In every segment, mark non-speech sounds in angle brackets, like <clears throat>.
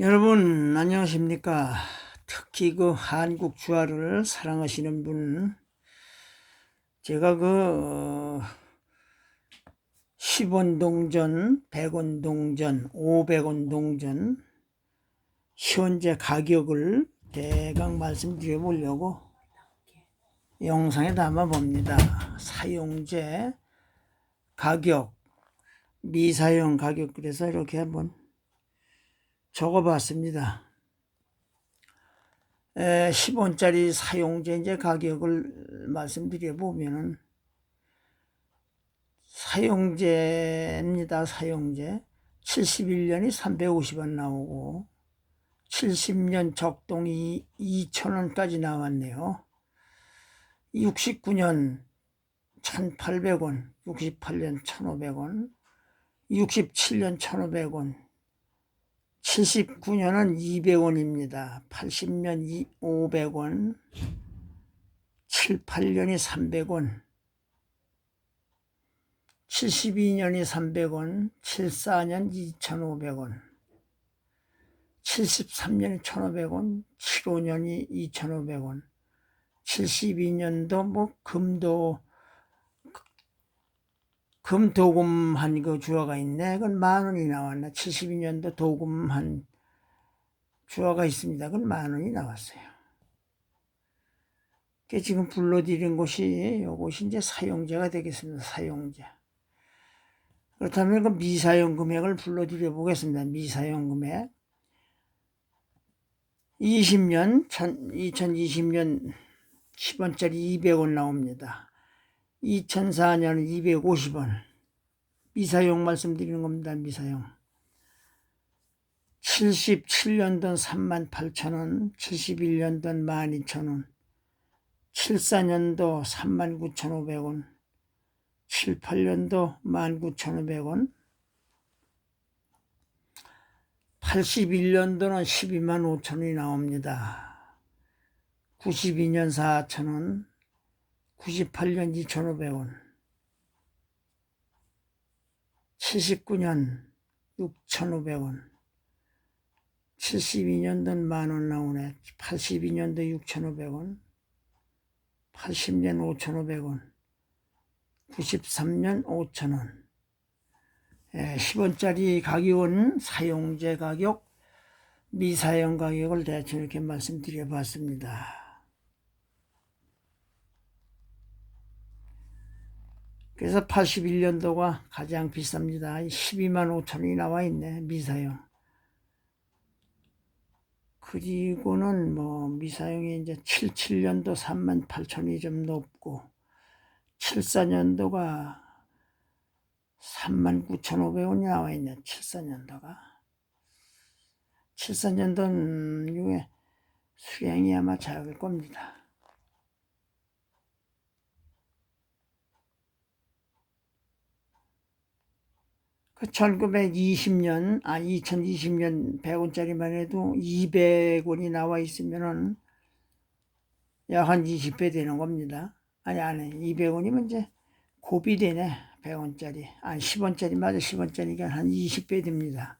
여러분 안녕하십니까? 특히 그 한국 주화를 사랑하시는 분 제가 그 10원 동전, 100원 동전, 500원 동전 현재 가격을 대강 말씀드려 보려고 영상에 담아 봅니다. 사용제 가격, 미사용 가격 그래서 이렇게 한번 적어봤습니다. 10원짜리 사용제 가격을 말씀드려 보면은 사용제입니다. 사용제 71년이 350원 나오고 70년 적동이 2,000원까지 나왔네요. 69년 1,800원, 68년 1,500원, 67년 1,500원, 79년은 200원입니다. 80년 500원, 7, 8년이 300원, 72년이 300원, 74년 2,500원, 73년이 1,500원, 75년이 2,500원, 72년도 뭐 금도 금 도금 한 그 주화가 있네. 그건 만 원이 나왔나. 72년도 도금 한 주화가 있습니다. 그건 만 원이 나왔어요. 그 지금 불러드린 곳이 요것이 이제 사용자가 되겠습니다. 사용자. 그렇다면 그 미사용 금액을 불러드려 보겠습니다. 미사용 금액. 20년, 2020년 10원짜리 200원 나옵니다. 2004년 250원. 미사용 말씀드리는 겁니다. 미사용. 77년 돈 38,000원, 71년 돈 12,000원, 74년도 39,500원, 78년도 19,500원, 81년도는 12만 5천원이 나옵니다. 92년 4천원, 98년 2,500원, 79년 6,500원, 72년도 만원 나오네. 82년도 6,500원, 80년 5,500원, 93년 5,000원. 예, 10원짜리 가격은 사용제 가격, 미사용 가격을 대충 이렇게 말씀드려 봤습니다. 그래서 81년도가 가장 비쌉니다. 12만 5천원이 나와 있네, 미사용. 그리고는 뭐 미사용이 이제 77년도 3만 8천이 좀 높고 74년도가 3만 9,500원이 나와 있네. 74년도가. 74년도 중에 수량이 아마 작을 겁니다. 그 1920년, 아, 2020년 100원짜리만 해도 200원이 나와 있으면은 약 한 20배 되는 겁니다. 아니, 아니, 200원이면 이제 고비 되네. 100원짜리. 아니, 10원짜리 맞아. 10원짜리가 한 20배 됩니다.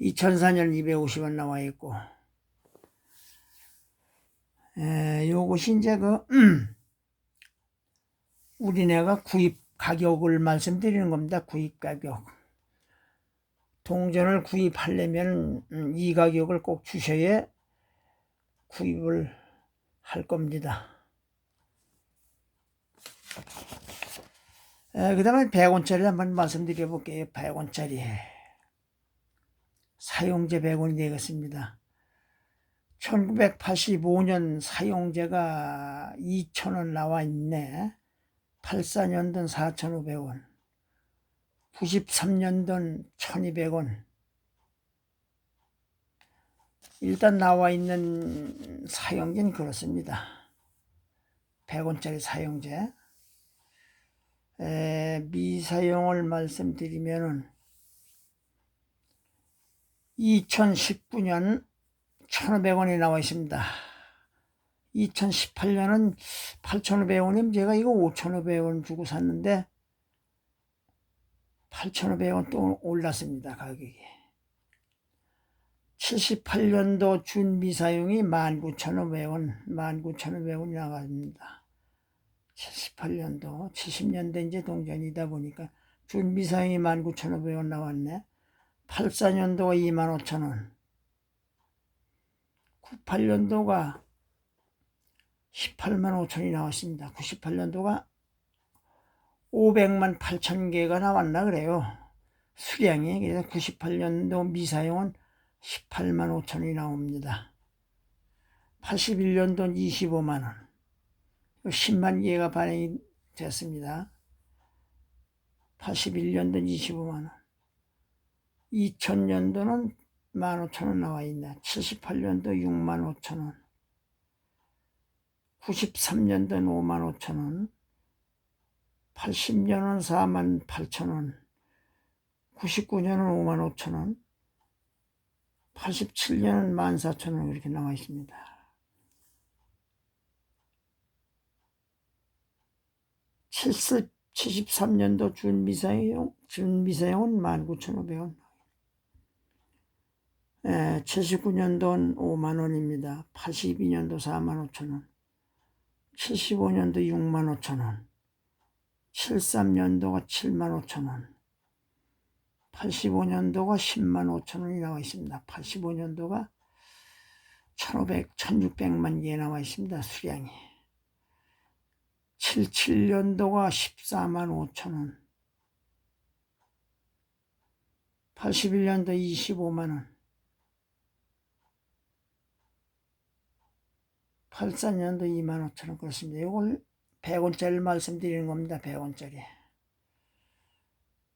2004년 250원 나와 있고. 에, 요것이 이제 그, 음, <clears throat> 우리네가 구입 가격을 말씀드리는 겁니다. 구입 가격. 동전을 구입하려면 음, 이 가격을 꼭 주셔야 구입을 할 겁니다. 그 다음에 100원짜리 한번 말씀드려 볼게요. 100원짜리. 사용제 100원이 되겠습니다. 1985년 사용제가 2,000원 나와 있네. 84년도는 4,500원, 93년도는 1,200원. 일단 나와 있는 사용제는 그렇습니다. 100원짜리 사용제. 에, 미사용을 말씀드리면은 2019년 1,500원이 나와 있습니다. 2018년은 8,500원이면 제가 이거 5,500원 주고 샀는데 8,500원 또 올랐습니다. 가격이. 78년도 준비 사용이 19,500원, 19,500원이 나갑니다. 78년도, 70년대 이제 동전이다 보니까 준비 사용이 19,500원 나왔네. 84년도가 25,000원. 98년도가 18만 5천이 나왔습니다. 98년도가 500만 8천 개가 나왔나 그래요. 수량이. 그래서 98년도 미사용은 18만 5천이 나옵니다. 81년도 25만 원. 10만 개가 발행이 됐습니다. 81년도 25만 원. 2000년도는 15,000원 나와 있네. 78년도 6만 5천원. 93년도는 5만 5천 원. 80년은 4만 8천 원. 99년은 5만 5천 원. 87년은 1만 4천 원 이렇게 나와 있습니다. 칠십 73년도 준비사용, 준비사용은 19,500원. 에, 79년도는 5만 원입니다. 82년도 4만 5천 원. 75년도 6만 5천 원. 73년도가 7만 5천 원. 85년도가 10만 5천 원이 나와 있습니다. 85년도가 1500, 1600만 개 나와 있습니다. 수량이. 77년도가 14만 5천 원. 81년도 25만 원. 84년도 2만 5천 원 그렇습니다. 이걸 100원짜리 말씀드리는 겁니다. 100원짜리.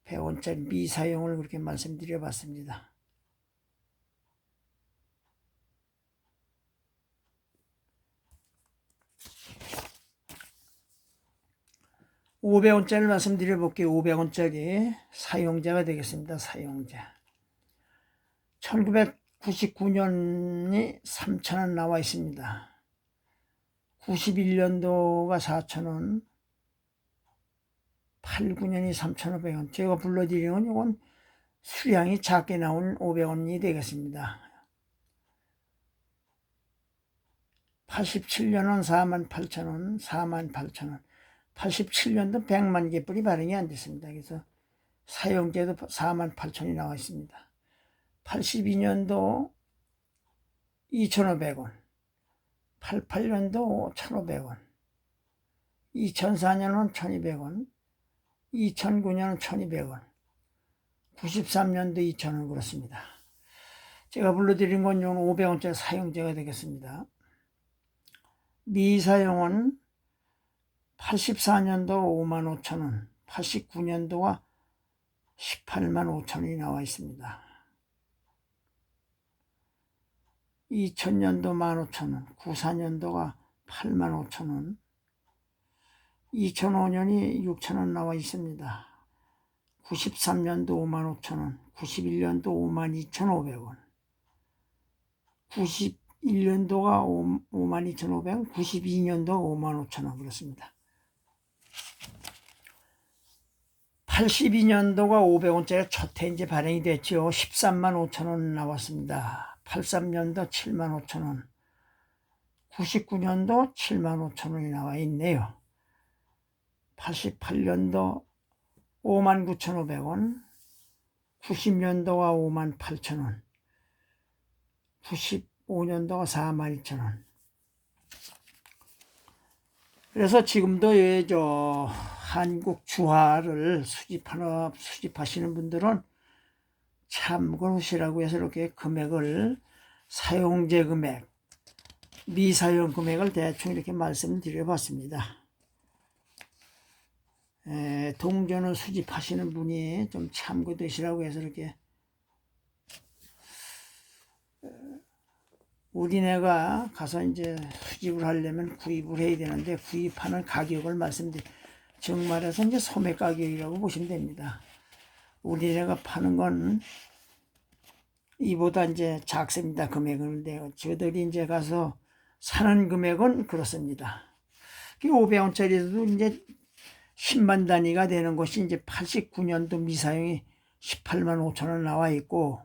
100원짜리 미사용을 그렇게 말씀드려 봤습니다. 500원짜리 말씀드려 볼게요. 500원짜리 사용자가 되겠습니다. 사용자. 1999년이 3,000원 나와 있습니다. 91년도가 4,000원, 89년이 3,500원. 제가 불러드리는 이건 수량이 작게 나온 500원이 되겠습니다. 87년은 48,000원, 48,000원. 87년도 100만 개 뿌리 발행이 안 됐습니다. 그래서 사용제도 4만 8천이 나와 있습니다. 82년도 2,500원, 88년도 1,500원, 2004년은 1,200원, 2009년은 1,200원, 93년도 2,000원 그렇습니다. 제가 불러드린 건 500원짜리 사용제가 되겠습니다. 미사용은 84년도 5만 5천 원, 89년도가 18만 5천 원이 나와 있습니다. 2000년도 1만 5천 원, 94년도가 8만 5천 원, 2005년이 6천 원 나와 있습니다. 93년도 5만 5천 원, 91년도 5만 2천5백원 91년도가 5만 2천5백원 92년도 5만 5천 원 그렇습니다. 82년도가 500원짜리 첫 해 이제 발행이 됐죠. 13만 5천 원 나왔습니다. 83년도 7만 5천 원. 99년도 7만 5천 원이 나와 있네요. 88년도 5만 9천5백원 90년도가 5만 8천 원. 95년도가 4만 2천 원. 그래서 지금도 저 한국 주화를 수집하나 수집하시는 분들은 참고하시라고 해서 이렇게 금액을 사용제 금액, 미사용 금액을 대충 이렇게 말씀드려 봤습니다. 동전을 수집하시는 분이 좀 참고되시라고 해서 이렇게 우리네가 가서 이제 수집을 하려면 구입을 해야 되는데 구입하는 가격을 말씀드리 정말해서 이제 소매 가격이라고 보시면 됩니다. 우리네가 파는 건 이보다 이제 작습니다. 금액은. 근데 저들이 이제 가서 사는 금액은 그렇습니다. 500원짜리도 이제 10만 단위가 되는 것이 이제 89년도 미사용이 18만 5천 원 나와 있고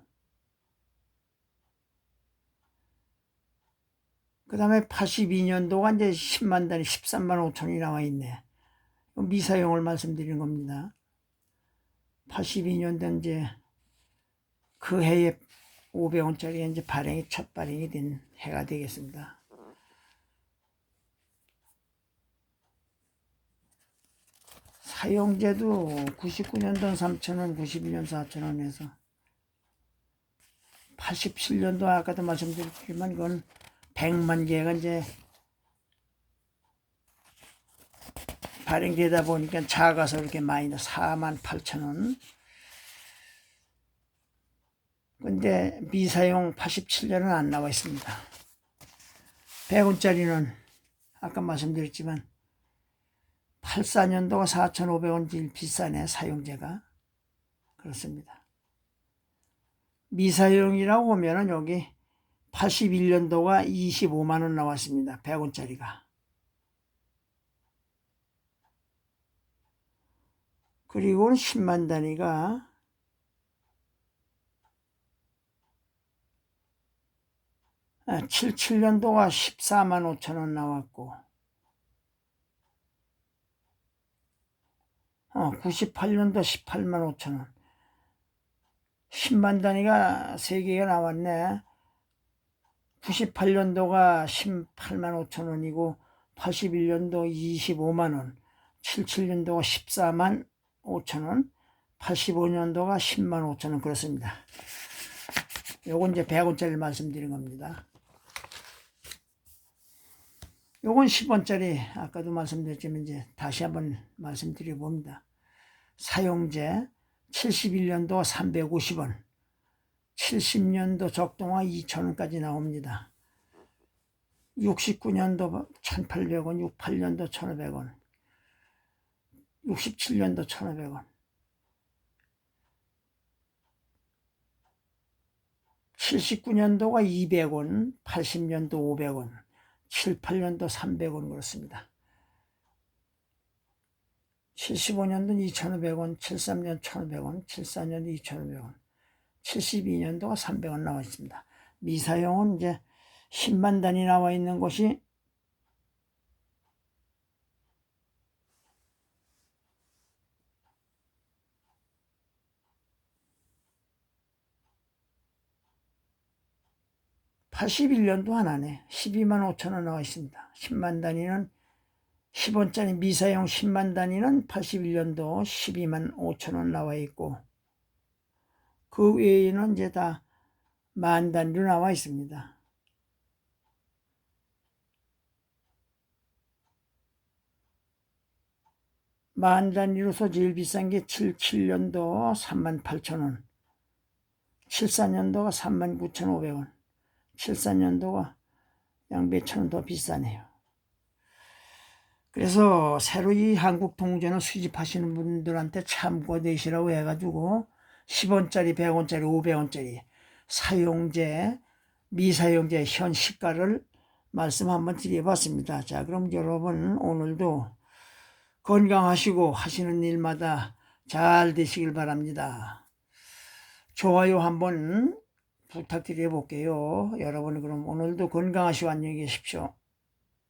그 다음에 82년도가 이제 10만 단위 13만 5천이 나와 있네. 미사용을 말씀드리는 겁니다. 82년도 이제 그 해에 500원짜리 이제 발행이 첫 발행이 된 해가 되겠습니다. 사용제도 99년도 3,000원, 92년 4,000원 에서 87년도 아까도 말씀드렸지만 그건 100만 개가 이제 발행되다 보니까 작아서 이렇게 나 4만 8천 원. 근데 미사용 87년은 안 나와 있습니다. 100원짜리는 아까 말씀드렸지만 84년도가 4,500원 제일 비싸네 사용제가 그렇습니다. 미사용이라고 보면은 여기 81년도가 25만 원 나왔습니다. 100원짜리가. 그리고 10만 단위가 아, 77년도가 14만 5천 원 나왔고 어, 98년도 18만 5천 원. 10만 단위가 3개가 나왔네. 98년도가 18만 5천 원이고 81년도 25만 원. 77년도가 14만 5천 원 85년도가 10만 5천 원 그렇습니다. 요건 이제 100원짜리 말씀드린 겁니다. 요건 10원짜리 아까도 말씀드렸지만 이제 다시 한번 말씀드려 봅니다. 사용제 71년도 350원 70년도 적동화 2,000원까지 나옵니다. 69년도 1,800원, 68년도 1,500원, 67년도 1,500원, 79년도가 200원, 80년도 500원, 78년도 300원 그렇습니다. 75년도 2,500원, 73년 1,500원, 74년 2,500원, 72년도가 300원 나와 있습니다. 미사용은 이제 10만 단위 나와 있는 곳이 (81년도) 하나네 (12만 5천 원) 나와 있습니다. (10만 단위는) 10원짜리 미사용 10만 단위는 81년도 12만 5천 원 나와 있고 그 외에는 이제 다 만 단위로 나와 있습니다. 만 단위로서 제일 비싼 게 77년도 3만 8천 원, 74년도가 3만 9천 5백 원, 74년도가 양 몇천 원더 비싸네요. 그래서 새로 이 한국 통전을 수집하시는 분들한테 참고되시라고 해가지고 10원짜리, 100원짜리, 500원짜리 사용제, 미사용제 현 시가를 말씀 한번 드려봤습니다. 자, 그럼 여러분 오늘도 건강하시고 하시는 일마다 잘 되시길 바랍니다. 좋아요 한번 부탁드려 볼게요. 여러분 그럼 오늘도 건강하시고 안녕히 계십시오.